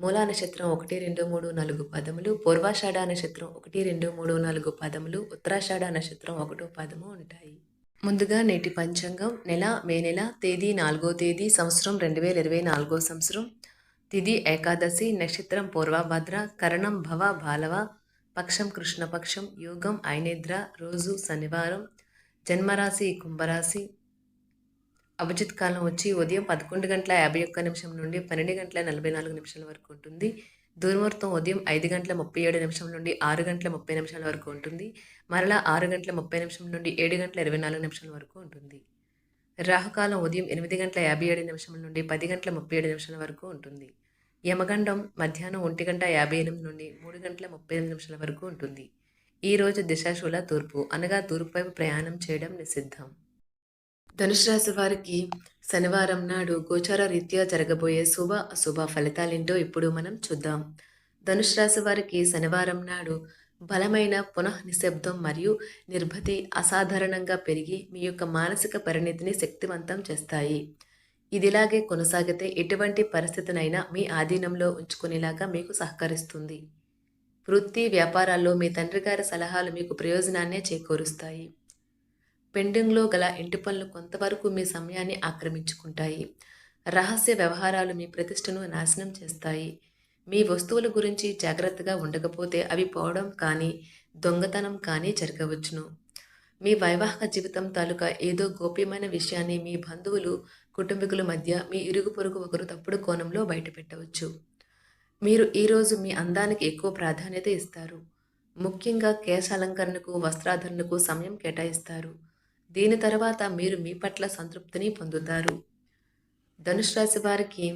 మూలా నక్షత్రం ఒకటి రెండు మూడు నాలుగు పదములు పూర్వాషాఢ నక్షత్రం ఒకటి రెండు మూడు నాలుగు పదములు ఉత్తరాషాఢ నక్షత్రం ఒకటో పదము ఉంటాయి. ముందుగా నేటి పంచాంగం నెల మే నెల తేదీ నాలుగో తేదీ సంవత్సరం రెండు వేల ఇరవై నాలుగో సంవత్సరం. తిది ఏకాదశి నక్షత్రం పూర్వభద్ర కరణం భవ బాలవ పక్షం కృష్ణపక్షం యోగం ఐనేద్ర రోజు శనివారం జన్మరాశి కుంభరాశి అభిజిత్ కాలం వచ్చి ఉదయం పదకొండు గంటల యాభై ఒక్క నిమిషం నుండి పన్నెండు గంటల నలభై నాలుగు నిమిషాల వరకు ఉంటుంది. దుర్ముహూర్తం ఉదయం ఐదు గంటల ముప్పై ఏడు నిమిషం నుండి ఆరు గంటల ముప్పై నిమిషాల వరకు ఉంటుంది. మరలా ఆరు గంటల ముప్పై నిమిషం నుండి ఏడు గంటల ఇరవై నాలుగు నిమిషాల వరకు ఉంటుంది. రాహుకాలం ఉదయం ఎనిమిది గంటల యాభై ఏడు నిమిషం నుండి పది గంటల ముప్పై ఏడు నిమిషాల వరకు ఉంటుంది. యమగండం మధ్యాహ్నం ఒంటి గంట యాభై ఎనిమిది నుండి మూడు గంటల ముప్పై ఎనిమిది నిమిషాల వరకు ఉంటుంది. ఈ రోజు దిశాశూల తూర్పు అనగా తూర్పు వైపు ప్రయాణం చేయడం నిషిద్ధం. ధనుసు రాశి వారికి శనివారం నాడు గోచార రీత్యా జరగబోయే శుభ అశుభ ఫలితాలేంటో ఇప్పుడు మనం చూద్దాం. ధనుసు రాశి వారికి శనివారం నాడు బలమైన పునః నిశ్శబ్దం మరియు నిర్భతి అసాధారణంగా పెరిగి మీ యొక్క మానసిక పరిణితిని శక్తివంతం చేస్తాయి. ఇదిలాగే కొనసాగితే ఎటువంటి పరిస్థితినైనా మీ ఆధీనంలో ఉంచుకునేలాగా మీకు సహకరిస్తుంది. వృత్తి వ్యాపారాల్లో మీ తండ్రి గారి సలహాలు మీకు ప్రయోజనాన్నే చేకూరుస్తాయి. పెండింగ్లో గల ఇంటి పనులు కొంతవరకు మీ సమయాన్ని ఆక్రమించుకుంటాయి. రహస్య వ్యవహారాలు మీ ప్రతిష్టను నాశనం చేస్తాయి. మీ వస్తువుల గురించి జాగ్రత్తగా ఉండకపోతే అవి పోవడం కానీ దొంగతనం కానీ జరగవచ్చును. మీ వైవాహిక జీవితం తాలూకా ఏదో గోప్యమైన విషయాన్ని మీ బంధువులు కుటుంబీకుల మధ్య మీ ఇరుగు పొరుగు ఒకరు తప్పుడు కోణంలో బయటపెట్టవచ్చు. మీరు ఈరోజు మీ అందానికి ఎక్కువ ప్రాధాన్యత ఇస్తారు. ముఖ్యంగా కేశ అలంకరణకు వస్త్రాధరణకు సమయం కేటాయిస్తారు. దీని తర్వాత మీరు మీ పట్ల సంతృప్తిని పొందుతారు. ధనుష్ రాశి వారికి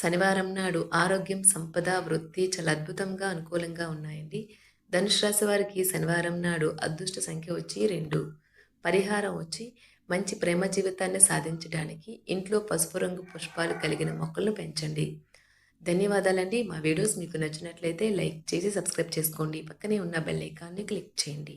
శనివారం నాడు ఆరోగ్యం సంపద వృత్తి చాలా అద్భుతంగా అనుకూలంగా ఉన్నాయండి. ధనుష్ రాశి వారికి శనివారం నాడు అదృష్ట సంఖ్య వచ్చి రెండు. పరిహారం వచ్చి మంచి ప్రేమ జీవితాన్ని సాధించడానికి ఇంట్లో పసుపు రంగు పుష్పాలు కలిగిన మొక్కలను పెంచండి. ధన్యవాదాలండి. మా వీడియోస్ మీకు నచ్చినట్లయితే లైక్ చేసి సబ్స్క్రైబ్ చేసుకోండి. పక్కనే ఉన్న బెల్ ఐకాన్ని క్లిక్ చేయండి.